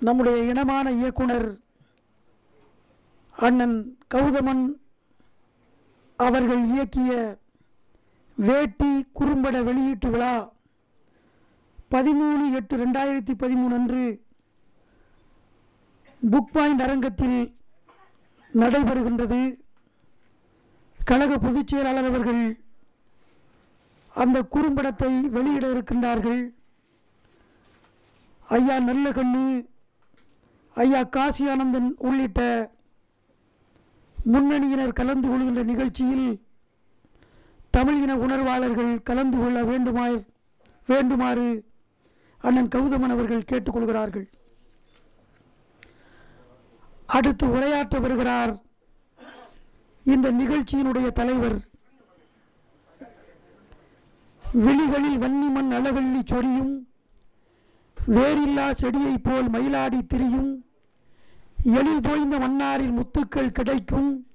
நம்முடைய இனமான இயக்குனர் அண்ணன் கௌதமன் அவர்கள் இயக்கிய வேட்டி குறும்பட வெளியீட்டு விழா பதிமூணு எட்டு ரெண்டாயிரத்தி பதிமூணு அன்று புக் பாயிண்ட் அரங்கத்தில் நடைபெறுகின்றது. கழக பொதுச் செயலாளர் அவர்கள் அந்த குறும்படத்தை வெளியிட இருக்கின்றார்கள். ஐயா நல்லகண்ணு ஐயா காசி ஆனந்தன் உள்ளிட்ட முன்னணியினர் கலந்து கொள்கின்ற நிகழ்ச்சியில் தமிழ் இன உணர்வாளர்கள் கலந்து கொள்ள வேண்டுமாய் வேண்டுமாறு அண்ணன் கௌதமன் அவர்கள் கேட்டுக்கொள்கிறார்கள். அடுத்து உரையாற்ற வருகிறார் இந்த நிகழ்ச்சியினுடைய தலைவர் விழிகளில் வன்னிமண் அழகள்ளி சொரியும் வேரில்லா செடியைப் போல் மயிலாடி திரியும் எழில் தோய்ந்த மன்னாரில் முத்துக்கள் கிடைக்கும்.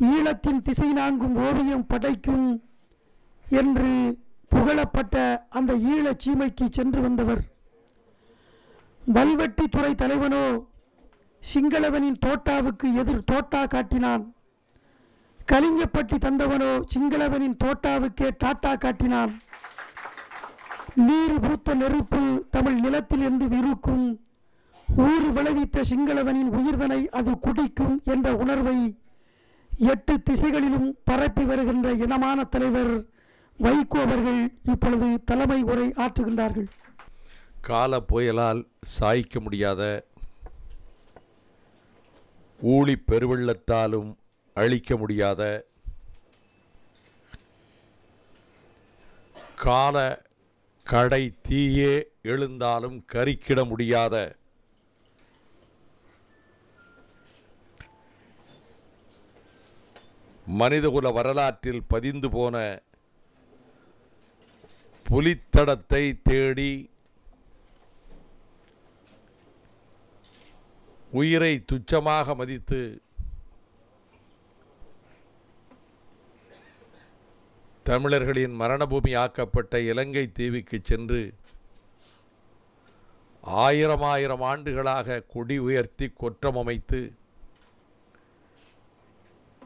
ஈழத்தின் திசை நாங்கும் ஓவியம் படைக்கும் என்று புகழப்பட்ட அந்த ஈழச் சீமைக்கு சென்று வந்தவர். வல்வெட்டி துறை தலைவனோ சிங்களவனின் தோட்டாவுக்கு எதிர் தோட்டா காட்டினான். கலிங்கப்பட்டி தந்தவனோ சிங்களவனின் தோட்டாவுக்கே டாட்டா காட்டினான். நீர் பூத்த நெருப்பு தமிழ் நிலத்தில் என்று இருக்கும் ஊறு விளைவித்த சிங்களவனின் உயிர்தனை அது குடிக்கும் என்ற உணர்வை எட்டு திசைகளிலும் பரப்பி வருகின்ற இனமான தலைவர் வைகோ அவர்கள் இப்பொழுது தலைமை உரை ஆற்றுகின்றார்கள். கால புயலால் சாய்க்க முடியாத ஊழி பெருவெள்ளத்தாலும் அழிக்க முடியாத கால கடை தீயே எழுந்தாலும் கரிக்கிட முடியாத மனிதகுல வரலாற்றில் பதிந்து போன புலித்தடத்தை தேடி உயிரை துச்சமாக மதித்து தமிழர்களின் மரணபூமி ஆக்கப்பட்ட இலங்கை தீவுக்கு சென்று ஆயிரம் ஆயிரம் ஆண்டுகளாக கொடி உயர்த்தி கொற்றமமைத்து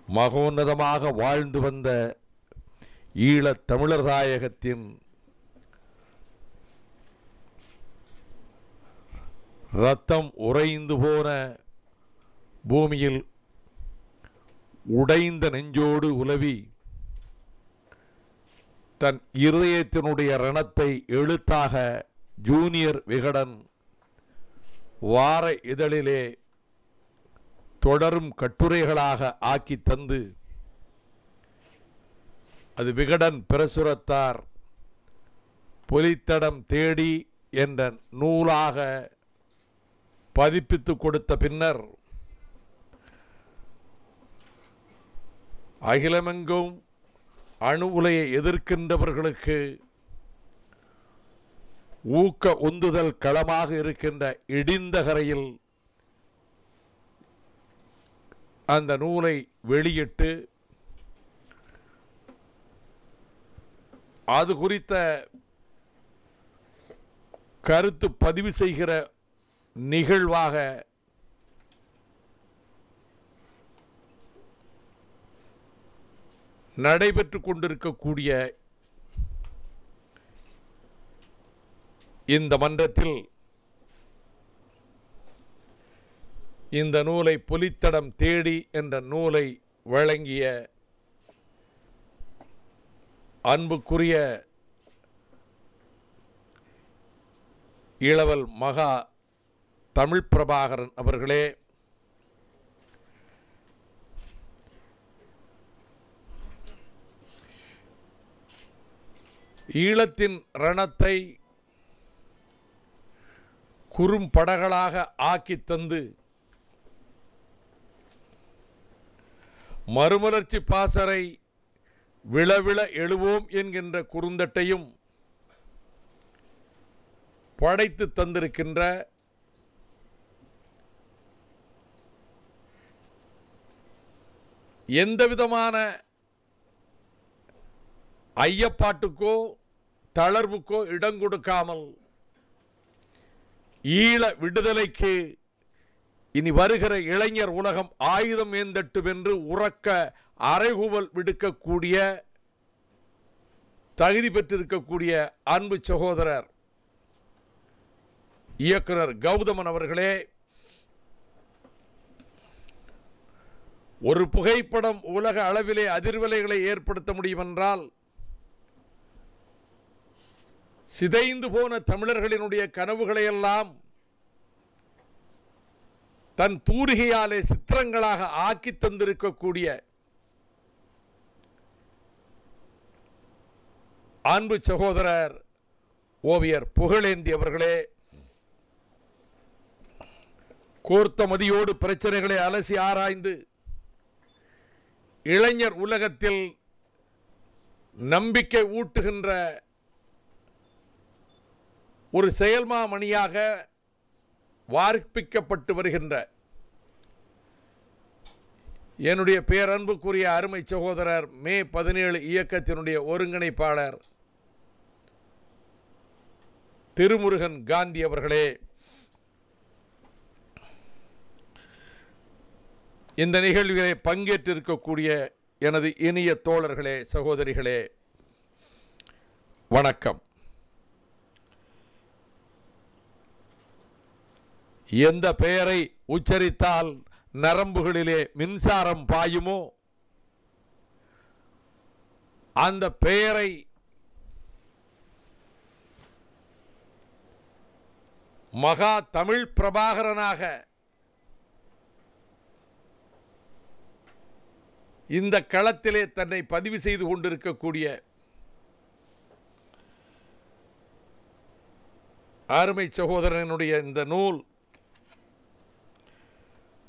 மகோன்னதமாக வாழ்ந்து வந்த ஈழத் தமிழர் தாயகத்தின் ரத்தம் உறைந்து போன பூமியில் உடைந்த நெஞ்சோடு உலவி தன் இருதயத்தினுடைய ரணத்தை எழுத்தாக ஜூனியர் விகடன் வார இதழிலே தொடரும் கட்டுரைகளாக ஆக்கி தந்து அது விகடன் பிரசுரத்தார் பொலித்தடம் தேடி என்ற நூலாக பதிப்பித்து கொடுத்த பின்னர் அகிலமெங்கும் அணு உலையை எதிர்க்கின்றவர்களுக்கு ஊக்க உந்துதல் களமாக இருக்கின்ற இடிந்தகரையில் அந்த நூலை வெளியிட்டு அது குறித்த கருத்து பதிவு செய்கிற நிகழ்வாக நடைபெற்று கொண்டிருக்கக்கூடிய இந்த மன்றத்தில் இந்த நூலை புலித்தடம் தேடி என்ற நூலை வழங்கிய அன்புக்குரிய இளவல் மகா தமிழ் பிரபாகரன் அவர்களே ஈழத்தின் ரணத்தை குறும்படகளாக ஆக்கி தந்து மறுமலர்ச்சி பாசறை விளவிள எழுவோம் என்கின்ற குறுந்தட்டையும் படைத்து தந்திருக்கின்ற எந்த விதமான ஐயப்பாட்டுக்கோ தளர்வுக்கோ இடம் கொடுக்காமல் ஈழ விடுதலைக்கு இனி வருகிற இளைஞர் உலகம் ஆயுதம் ஏந்தட்டும் என்று உறக்க அறைகூவல் விடுக்கக்கூடிய தகுதி பெற்றிருக்கக்கூடிய அன்பு சகோதரர் இயக்குனர் கௌதமன் அவர்களே ஒரு புகைப்படம் உலக அளவிலே அதிர்வலைகளை ஏற்படுத்த முடியும் என்றால் சிதைந்து போன தமிழர்களினுடைய கனவுகளையெல்லாம் தன் தூரிகையாலே சித்திரங்களாக ஆக்கி தந்திருக்கக்கூடிய அன்பு சகோதரர் ஓவியர் புகழேந்தி அவர்களே கோர்த்த மதியோடு பிரச்சனைகளை அலசி ஆராய்ந்து இளைஞர் உலகத்தில் நம்பிக்கை ஊட்டுகின்ற ஒரு செயல்மாமணியாக வார்ப்பிக்கப்பட்டு வருகின்ற என்னுடைய பேரன்புக்குரிய அருமை சகோதரர் மே பதினேழு இயக்கத்தினுடைய ஒருங்கிணைப்பாளர் திருமுருகன் காந்தி அவர்களே இந்த நிகழ்விலே பங்கேற்றிருக்கக்கூடிய எனது இனிய தோழர்களே சகோதரிகளே வணக்கம். எந்த பெயரை உச்சரித்தால் நரம்புகளிலே மின்சாரம் பாயுமோ? அந்த பெயரை மகா தமிழ் பிரபாகரனாக இந்த களத்திலே தன்னை பதிவு செய்து கொண்டிருக்கக்கூடிய அருமை சகோதரனுடைய இந்த நூல்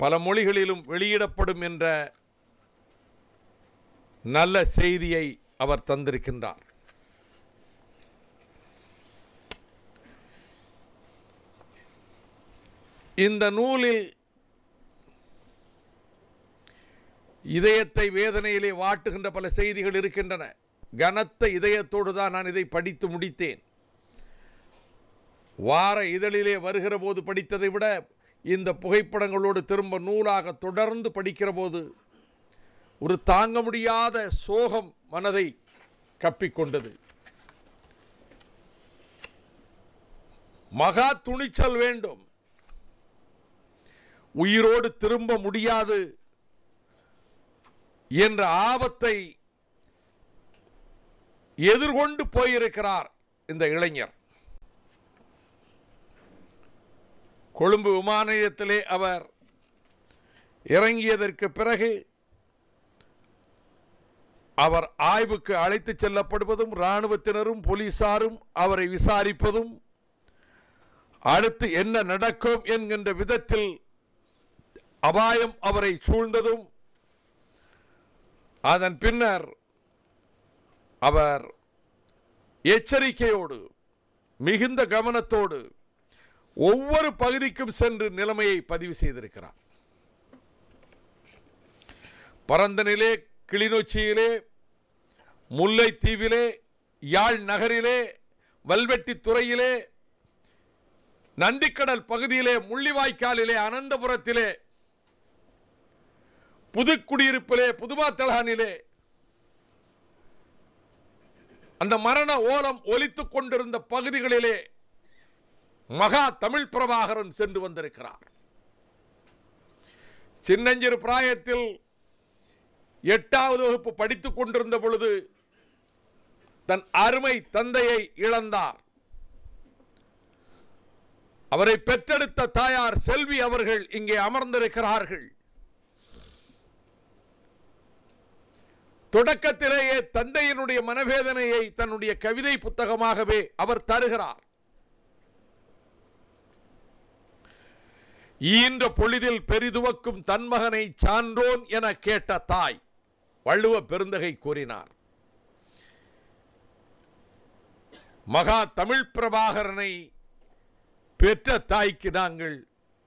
பல மொழிகளிலும் வெளியிடப்படும் என்ற நல்ல செய்தியை அவர் தந்திருக்கின்றார். இந்த நூலில் இதயத்தை வேதனையிலே வாட்டுகின்ற பல செய்திகள் இருக்கின்றன. கனத்த இதயத்தோடு தான் நான் இதை படித்து முடித்தேன். வார இதழிலே வருகிற போது படித்ததை விட இந்த புகைப்படங்களோடு திரும்ப நூலாக தொடர்ந்து படிக்கிற போது ஒரு தாங்க முடியாத சோகம் மனதை கப்பிக்கொண்டது. மகா துணிச்சல் வேண்டும். உயிரோடு திரும்ப முடியாது என்ற ஆபத்தை எதிர்கொண்டு போயிருக்கிறார் இந்த இளைஞர். கொழும்பு விமான நிலையத்திலே அவர் இறங்கியதற்கு பிறகு அவர் ஆய்வுக்கு அழைத்து செல்லப்படுவதும் இராணுவத்தினரும் போலீசாரும் அவரை விசாரிப்பதும் அடுத்து என்ன நடக்கும் என்கின்ற விதத்தில் அபாயம் அவரை சூழ்ந்ததும் அதன் பின்னர் அவர் எச்சரிக்கையோடு மிகுந்த கவனத்தோடு ஒவ்வொரு பகுதிக்கும் சென்று நிலைமையை பதிவு செய்திருக்கிறார். பரந்தனிலே கிளிநொச்சியிலே முல்லைத்தீவிலே யாழ் நகரிலே வல்வெட்டித்துறையிலே நந்திக்கடல் பகுதியிலே முள்ளிவாய்க்காலிலே அனந்தபுரத்திலே புதுக்குடியிருப்பிலே புதுமாத்தலானிலே அந்த மரண ஓலம் ஒலித்துக் கொண்டிருந்த பகுதிகளிலே மகா தமிழ் பிரபாகரன் சென்று வந்திருக்கிறார். சின்னஞ்சிறு பிராயத்தில் எட்டாவது வகுப்பு படித்துக் கொண்டிருந்த பொழுது தன் அருமை தந்தையை இழந்தார். அவரை பெற்றெடுத்த தாயார் செல்வி அவர்கள் இங்கே அமர்ந்திருக்கிறார்கள். தொடக்கத்திலேயே தந்தையினுடைய மனவேதனையை தன்னுடைய கவிதை புத்தகமாகவே அவர் தருகிறார். ஈன்ற பொழுதில் பெரிதுவக்கும் தன்மகனை சான்றோன் என கேட்ட தாய் வள்ளுவ பெருந்தகை கூறினார். மகா தமிழ் பிரபாகரனை பெற்ற தாய்க்கு நாங்கள்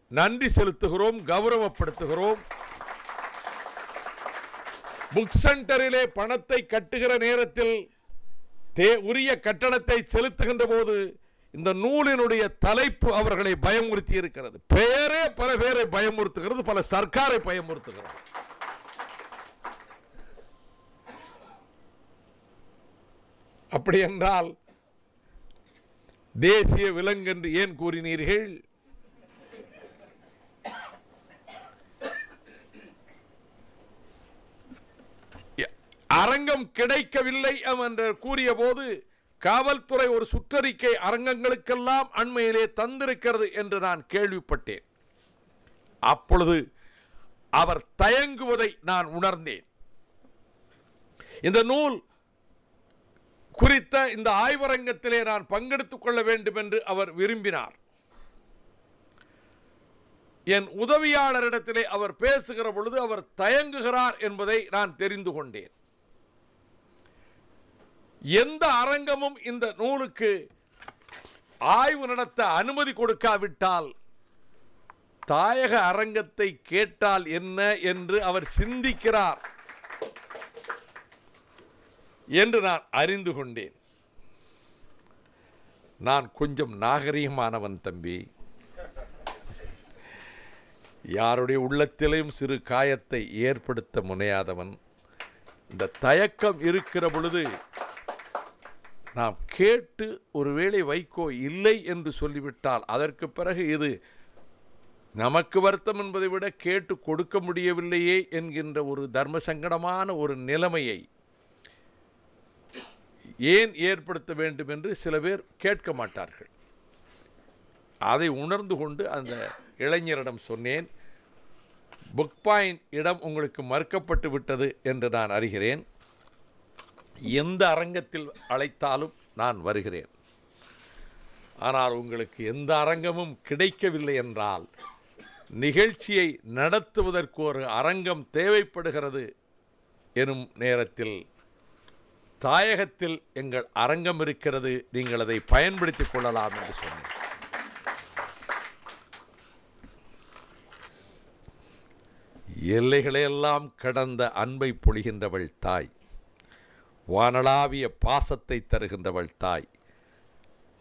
நன்றி செலுத்துகிறோம் கௌரவப்படுத்துகிறோம். புக் சென்டரிலே பணத்தை கட்டுகிற நேரத்தில் தே உரிய கட்டணத்தை செலுத்துகின்ற போது இந்த நூலினுடைய தலைப்பு அவர்களை பயமுறுத்தி இருக்கிறது. பெயரே பல பேரை பயமுறுத்துகிறது பல சர்க்காரை பயமுறுத்துகிறது. அப்படி என்றால் தேசிய விலங்கு என்று ஏன் கூறினீர்கள்? அரங்கம் கிடைக்கவில்லை என்று கூறிய போது காவல்துறை ஒரு சுற்றறிக்கை அரங்கங்களுக்கெல்லாம் அண்மையிலே தந்திருக்கிறது என்று நான் கேள்விப்பட்டேன். அப்பொழுது அவர் தயங்குவதை நான் உணர்ந்தேன். இந்த நூல் குறித்த இந்த ஆய்வரங்கத்திலே நான் பங்கெடுத்துக் கொள்ள வேண்டும் என்று அவர் விரும்பினார். என் உதவியாளரிடத்திலே அவர் பேசுகிற பொழுது அவர் தயங்குகிறார் என்பதை நான் தெரிந்து கொண்டேன். எந்த அரங்கமும் இந்த நூலுக்கு ஆய்வு நடத்த அனுமதி கொடுக்காவிட்டால் தாயக அரங்கத்தை கேட்டால் என்ன என்று அவர் சிந்திக்கிறார் என்று நான் அறிந்து கொண்டேன். நான் கொஞ்சம் நாகரீகமானவன் தம்பி. யாருடைய உள்ளத்திலையும் சிறு காயத்தை ஏற்படுத்த முனையாதவன். இந்த தயக்கம் இருக்கிற பொழுது நாம் கேட்டு ஒருவேளை வைகோ இல்லை என்று சொல்லிவிட்டால் அதற்கு பிறகு இது நமக்கு வருத்தம் என்பதை விட கேட்டு கொடுக்க முடியவில்லையே என்கின்ற ஒரு தர்ம சங்கடமான ஒரு நிலைமையை ஏன் ஏற்படுத்த வேண்டும் என்று சில பேர் கேட்க மாட்டார்கள். அதை உணர்ந்து கொண்டு அந்த இளைஞரிடம் சொன்னேன் புக் பாயிண்ட் இடம் உங்களுக்கு மறுக்கப்பட்டு விட்டது என்று நான் அறிகிறேன். எந்த அரங்கத்தில் அழைத்தாலும் நான் வருகிறேன். ஆனால் உங்களுக்கு எந்த அரங்கமும் கிடைக்கவில்லை என்றால் நிகழ்ச்சியை நடத்துவதற்கு ஒரு அரங்கம் தேவைப்படுகிறது எனும் நேரத்தில் தாயகத்தில் எங்கள் அரங்கம் இருக்கிறது நீங்கள் அதை பயன்படுத்திக் கொள்ளலாம் என்று சொன்னேன். எல்லைகளையெல்லாம் கடந்த அன்பை பொழிகின்றவள் தாய். வானளாவிய பாசத்தை தருகின்றவள் தாய்.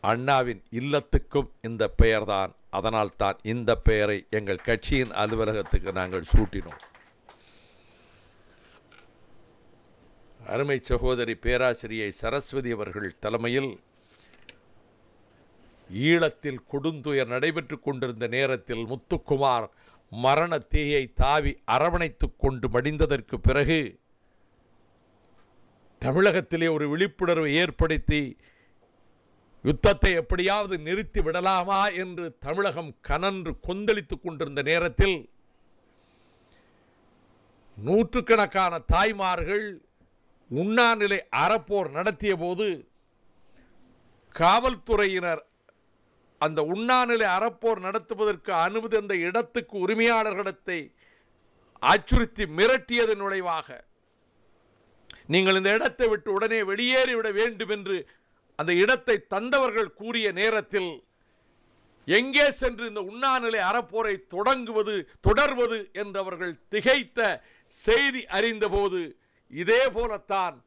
அண்ணாவின் இல்லத்துக்கும் இந்த பெயர்தான். அதனால் தான் இந்த பெயரை எங்கள் கட்சியின் அலுவலகத்துக்கு நாங்கள் சூட்டினோம். அருமை சகோதரி பேராசிரியை சரஸ்வதி அவர்கள் தலைமையில் ஈழத்தில் கொடுந்துயர் நடைபெற்று கொண்டிருந்த நேரத்தில் முத்துக்குமார் மரண தீயை தாவி அரவணைத்துக் கொண்டு மடிந்ததற்கு பிறகு தமிழகத்திலே ஒரு விழிப்புணர்வை ஏற்படுத்தி யுத்தத்தை எப்படியாவது நிறுத்தி விடலாமா என்று தமிழகம் கனன்று கொந்தளித்து கொண்டிருந்த நேரத்தில் நூற்றுக்கணக்கான தாய்மார்கள் உண்ணாநிலை அறப்போர் நடத்திய போது காவல்துறையினர் அந்த உண்ணாநிலை அறப்போர் நடத்துவதற்கு அனுமதி அந்த இடத்துக்கு உரிமையாளர்களிடத்தை அச்சுறுத்தி மிரட்டியதன் நுழைவாக நீங்கள் இந்த இடத்தை விட்டு உடனே வெளியேறிவிட வேண்டும் என்று அந்த இடத்தை தந்தவர்கள் கூறிய நேரத்தில் எங்கே சென்று இந்த உண்ணாநிலை அறப்போரை தொடங்குவது தொடர்வது என்றவர்கள் திகைத்த செய்தி அறிந்தபோது இதே போலத்தான்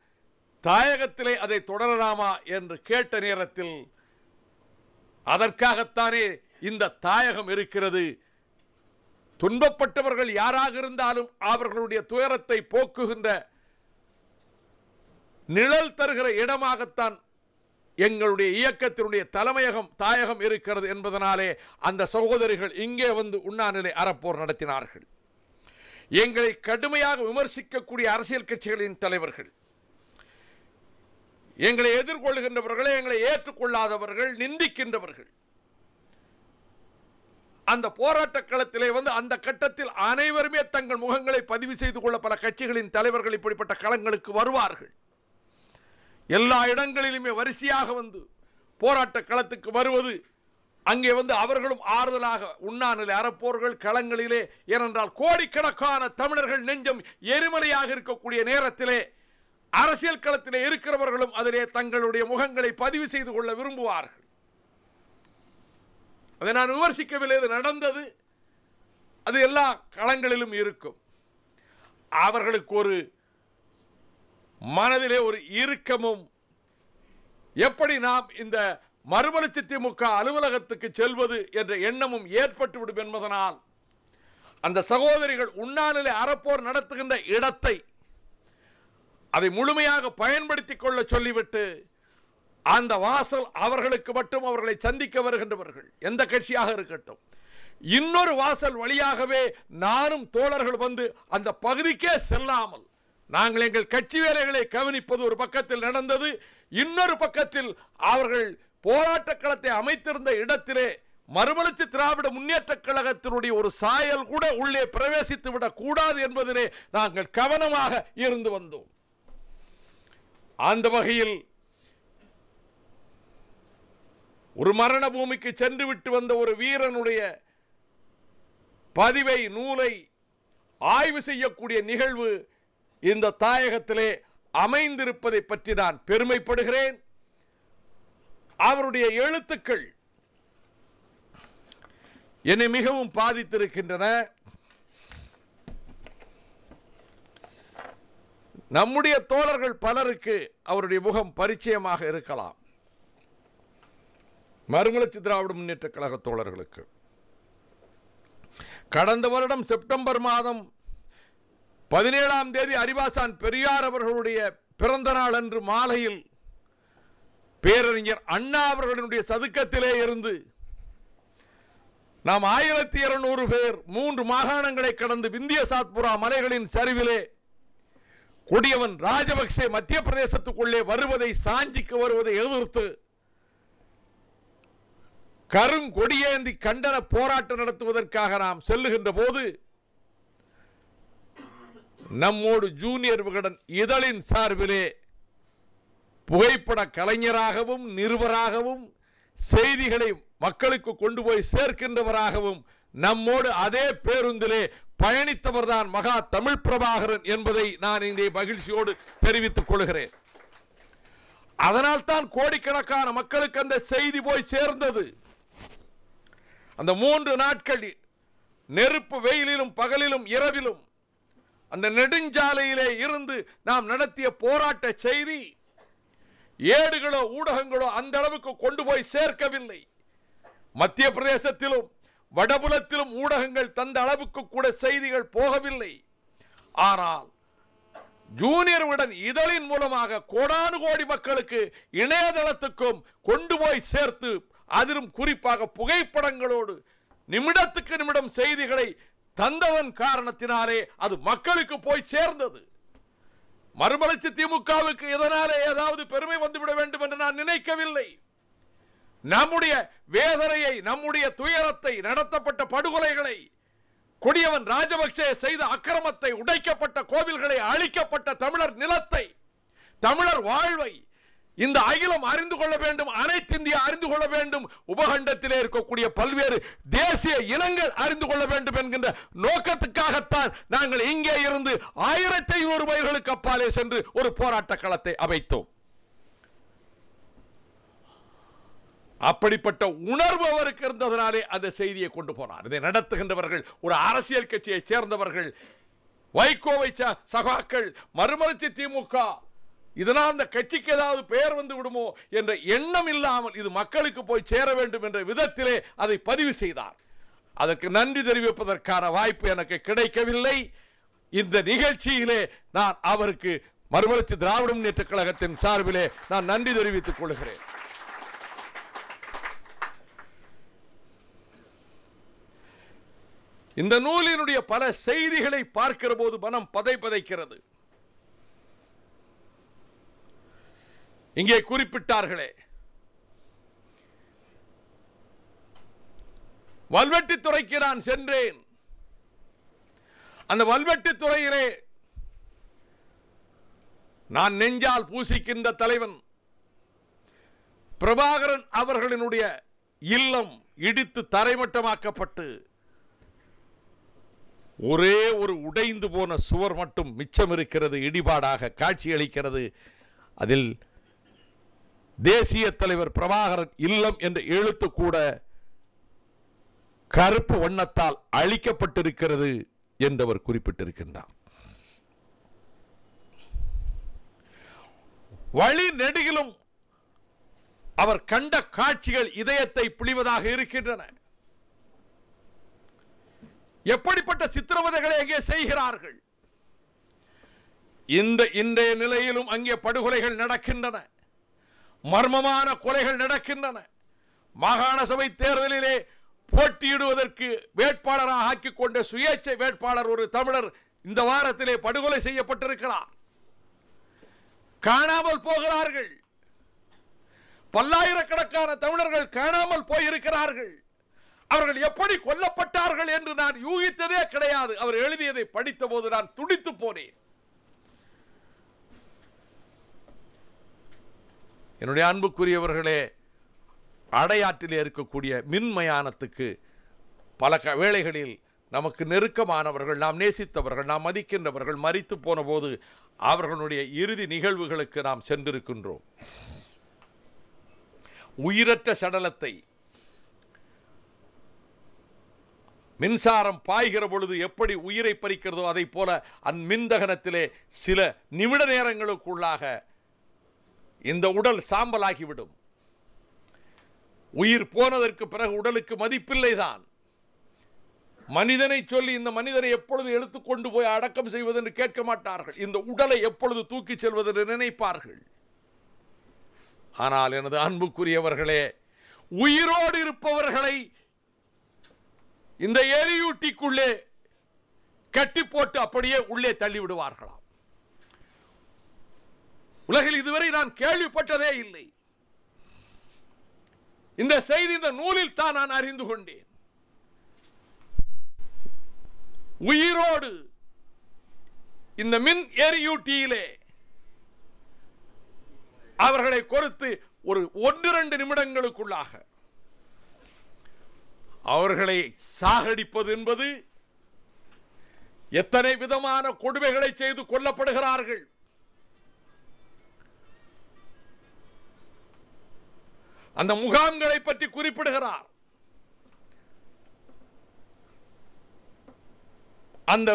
தாயகத்திலே அதை தொடரலாமா? என்று கேட்ட நேரத்தில் அதற்காகத்தானே இந்த தாயகம் இருக்கிறது. துன்பப்பட்டவர்கள் யாராக இருந்தாலும் அவர்களுடைய துயரத்தை போக்குகின்ற நிழல் தருகிற இடமாகத்தான் எங்களுடைய இயக்கத்தினுடைய தலைமையகம் தாயகம் இருக்கிறது என்பதனாலே அந்த சகோதரிகள் இங்கே வந்து உண்ணாநிலை அறப்போர் நடத்தினார்கள். எங்களை கடுமையாக விமர்சிக்கக்கூடிய அரசியல் கட்சிகளின் தலைவர்கள் எங்களை எதிர்கொள்கின்றவர்களை எங்களை ஏற்றுக்கொள்ளாதவர்கள் நிந்திக்கின்றவர்கள். அந்த போராட்ட களத்திலே வந்து அந்த கட்டத்தில் அனைவருமே தங்கள் முகங்களை பதிவு செய்து கொள்ள பல கட்சிகளின் தலைவர்கள் இப்படிப்பட்ட களங்களுக்கு வருவார்கள். எல்லா இடங்களிலுமே வரிசையாக வந்து போராட்ட களத்துக்கு வருவது அங்கே வந்து அவர்களும் ஆறுதலாக உண்ணாநிலை அறப்போர்கள் களங்களிலே ஏனென்றால் கோடிக்கணக்கான தமிழர்கள் நெஞ்சம் எரிமலையாக இருக்கக்கூடிய நேரத்திலே அரசியல் களத்திலே இருக்கிறவர்களும் அதிலே தங்களுடைய முகங்களை பதிவு செய்து கொள்ள விரும்புவார்கள். அதை நான் விமர்சிக்கவில்லை இது நடந்தது. அது எல்லா களங்களிலும் இருக்கும். அவர்களுக்கு ஒரு மனதிலே ஒரு இறுக்கமும். எப்படி நாம் இந்த மறுமலர்ச்சி திமுக அலுவலகத்துக்கு செல்வது என்ற எண்ணமும் ஏற்பட்டுவிடும் என்பதனால் அந்த சகோதரிகள் உண்ணாநிலை அறப்போர் நடத்துகின்ற இடத்தை அதை முழுமையாக பயன்படுத்திக் கொள்ள சொல்லிவிட்டு அந்த வாசல் அவர்களுக்கு மட்டும் அவர்களை சந்திக்க வருகின்றவர்கள். எந்த கட்சியாக இருக்கட்டும். இன்னொரு வாசல் வழியாகவே நானும் தோழர்கள் வந்து அந்த பகுதிக்கே செல்லாமல் நாங்கள் எங்கள் கட்சி வேலைகளை கவனிப்பது ஒரு பக்கத்தில் நடந்தது இன்னொரு பக்கத்தில் அவர்கள் போராட்ட களத்தை அமைத்திருந்த இடத்திலே மறுமலர்ச்சி திராவிட முன்னேற்ற கழகத்தினுடைய ஒரு சாயல் கூட உள்ளே பிரவேசித்து விடக்கூடாது என்பதிலே நாங்கள் கவனமாக இருந்து வந்தோம். அந்த வகையில் ஒரு மரண பூமிக்கு சென்று விட்டு வந்த ஒரு வீரனுடைய பதிவை நூலை ஆய்வு செய்யக்கூடிய நிகழ்வு இந்த தாயகத்திலே அமைந்திருப்பதை பற்றி நான் பெருமைப்படுகிறேன். அவருடைய எழுத்துக்கள் என்னை மிகவும் பாதித்திருக்கின்றன. நம்முடைய தோழர்கள் பலருக்கு அவருடைய முகம் பரிச்சயமாக இருக்கலாம். மறுமலர்ச்சி திராவிட முன்னேற்ற கழக தோழர்களுக்கு. கடந்த வருடம் செப்டம்பர் மாதம் பதினேழாம் தேதி அறிவாசான் பெரியார் அவர்களுடைய பிறந்த நாள் அன்று மாலையில் பேரறிஞர் அண்ணா அவர்களுடைய சதுக்கத்திலே இருந்து நாம் ஆயிரத்தி இருநூறு பேர் மூன்று மாகாணங்களை கடந்து விந்திய சாத்புரா மலைகளின் சரிவிலே கொடியவன் ராஜபக்சே மத்திய பிரதேசத்துக்குள்ளே வருவதை சாஞ்சிக்கு வருவதை எதிர்த்து கருங்கொடியேந்தி கண்டன போராட்டம் நடத்துவதற்காக நாம் செல்லுகின்ற போது நம்மோடு ஜூனியர் விகடன் இதழின் சார்பிலே புகைப்பட கலைஞராகவும் நிருபராகவும் செய்திகளை மக்களுக்கு கொண்டு போய் சேர்க்கின்றவராகவும் நம்மோடு அதே பேருந்திலே பயணித்தவர்தான் மகா தமிழ் பிரபாகரன் என்பதை நான் இங்கே மகிழ்ச்சியோடு தெரிவித்துக் கொள்கிறேன். அதனால் தான் கோடிக்கணக்கான மக்களுக்கு அந்த செய்தி போய் சேர்ந்தது. அந்த மூன்று நாட்கள் நெருப்பு வெயிலிலும் பகலிலும் இரவிலும் அந்த நெடுஞ்சாலையிலே இருந்து நாம் நடத்திய போராட்ட செய்தி ஏடுகளோ ஊடகங்களோ அந்த அளவுக்கு கொண்டு போய் சேர்க்கவில்லை. மத்திய பிரதேசத்திலும் வடபுலத்திலும் ஊடகங்கள் தந்த அளவுக்கு கூட செய்திகள் போகவில்லை. ஆனால் ஜூனியருடன் இதழின் மூலமாக கோடானு கோடி மக்களுக்கு இணையதளத்துக்கும் கொண்டு போய் சேர்த்து அதிலும் குறிப்பாக புகைப்படங்களோடு நிமிடத்துக்கு நிமிடம் செய்திகளை தந்தவன் காரணத்தினாலே அது மக்களுக்கு போய் சேர்ந்தது. மறுமலர்ச்சி திமுகவுக்கு இதனாலே ஏதாவது பெருமை வந்துவிட வேண்டும் என்று நான் நினைக்கவில்லை. நம்முடைய வேதனையை நம்முடைய துயரத்தை நடத்தப்பட்ட படுகொலைகளை கொடியவன் ராஜபக்சே செய்த அக்கிரமத்தை உடைக்கப்பட்ட கோவில்களை அழிக்கப்பட்ட தமிழர் நிலத்தை தமிழர் வாழ்வை இந்த அகிலம் அறிந்து கொள்ள வேண்டும் அனைத்து இந்தியா அறிந்து கொள்ள வேண்டும். உபகண்டத்திலே இருக்கக்கூடிய பல்வேறு தேசிய இனங்கள் அறிந்து கொள்ள வேண்டும் என்கின்ற நோக்கத்துக்காகத்தான் நாங்கள் இங்கே இருந்து ஆயிரத்தி ஐநூறு மைல்களுக்கு அப்பாலே சென்று ஒரு போராட்ட களத்தை அமைத்தோம். அப்படிப்பட்ட உணர்வு அவருக்கு இருந்ததனாலே அந்த செய்தியை கொண்டு போனார். இதை நடத்துகின்றவர்கள் ஒரு அரசியல் கட்சியை சேர்ந்தவர்கள் வைகோவை சகாக்கள் மறுமலர்ச்சி திமுக இதனால் அந்த கட்சிக்கு ஏதாவது பெயர் வந்து விடுமோ என்ற எண்ணம் இல்லாமல் இது மக்களுக்கு போய் சேர வேண்டும் என்ற விதத்திலே அதை பதிவு செய்தார். அதற்கு நன்றி தெரிவிப்பதற்கான வாய்ப்பு எனக்கு கிடைக்கவில்லை. இந்த நிகழ்ச்சியிலே நான் அவருக்கு மறுமலர்ச்சி திராவிட முன்னேற்ற கழகத்தின் சார்பிலே நான் நன்றி தெரிவித்துக் கொள்கிறேன். இந்த நூலினுடைய பல செய்திகளை பார்க்கிற போது மனம் பதை பதைக்கிறது இங்கே குறிப்பிட்டார்களே. வல்வெட்டித்துறைக்கு நான் சென்றேன். அந்த வல்வெட்டித்துறையிலே நான் நெஞ்சால் பூசிக்கின்ற தலைவன் பிரபாகரன் அவர்களினுடைய இல்லம் இடித்து தரைமட்டமாக்கப்பட்டு ஒரே ஒரு உடைந்து போன சுவர் மட்டும் மிச்சம் இருக்கிறது இடிபாடாக காட்சியளிக்கிறது. அதில் தேசிய தலைவர் பிரபாகரன் இல்லம் என்ற எழுத்து கூட கருப்பு வண்ணத்தால் அழிக்கப்பட்டிருக்கிறது என்றவர் குறிப்பிட்டிருக்கின்றார். வழி நெடுகிலும் அவர் கண்ட காட்சிகள் இதயத்தை பிழிவதாக இருக்கின்றன. எப்படிப்பட்ட சித்திரவதைகளை அங்கே செய்கிறார்கள்? இந்த இன்றைய நிலையிலும் அங்கே படுகொலைகள் நடக்கின்றன. மர்மமான கொலைகள் நடக்கின்றன. மாகாண சபை தேர்தலிலே போட்டியிடுவதற்கு வேட்பாளராக ஆக்கிக் கொண்ட சுயேட்சை வேட்பாளர் ஒரு தமிழர் இந்த வாரத்திலே படுகொலை செய்யப்பட்டிருக்கிறார். காணாமல் போகிறார்கள். பல்லாயிரக்கணக்கான தமிழர்கள் காணாமல் போயிருக்கிறார்கள். அவர்கள் எப்படி கொல்லப்பட்டார்கள் என்று நான் யூகித்ததே கிடையாது. அவர் எழுதியதை படித்த போது நான் துடித்து போனேன். என்னுடைய அன்புக்குரியவர்களே அடையாற்றிலே இருக்கக்கூடிய மின்மயானத்துக்கு பல க- வேளைகளில் நமக்கு நெருக்கமானவர்கள் நாம் நேசித்தவர்கள் நாம் மதிக்கின்றவர்கள் மறித்து போன போது அவர்களுடைய இறுதி நிகழ்வுகளுக்கு நாம் சென்றிருக்கின்றோம். உயிரற்ற சடலத்தை மின்சாரம் பாய்கிற பொழுது எப்படி உயிரை பறிக்கிறதோ அதை போல அந்மின்தகனத்திலே சில நிமிட நேரங்களுக்குள்ளாக இந்த உடல் சாம்பலாகிவிடும். உயிர் போனதற்கு பிறகு உடலுக்கு மதிப்பில்லைதான். மனிதனை சொல்லி இந்த மனிதரை எப்பொழுது எடுத்துக்கொண்டு போய் அடக்கம் செய்வதென்று கேட்க மாட்டார்கள். இந்த உடலை எப்பொழுது தூக்கிச் செல்வது என்று நினைப்பார்கள். ஆனால் எனது அன்புக்குரியவர்களே உயிரோடு இருப்பவர்களை இந்த எரியூட்டிக்குள்ளே கட்டி போட்டு அப்படியே உள்ளே தள்ளி விடுவார்களாம் உலகில் இதுவரை நான் கேள்விப்பட்டதே இல்லை. இந்த செய்தி இந்த நூலில் தான் நான் அறிந்து கொண்டேன். உயிரோடு இந்த மின் எரியூட்டியிலே அவர்களை கொடுத்து ஒரு ஒன்று ரெண்டு நிமிடங்களுக்குள்ளாக அவர்களை சாகடிப்பது என்பது எத்தனை விதமான கொடுமைகளை செய்து கொல்லப்படுகிறார்கள். அந்த முகாம்களை பற்றி குறிப்பிடுகிறார். அந்த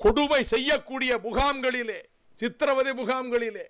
கொடுமை செய்யக்கூடிய முகாம்களிலே சித்திரவதை முகாம்களிலே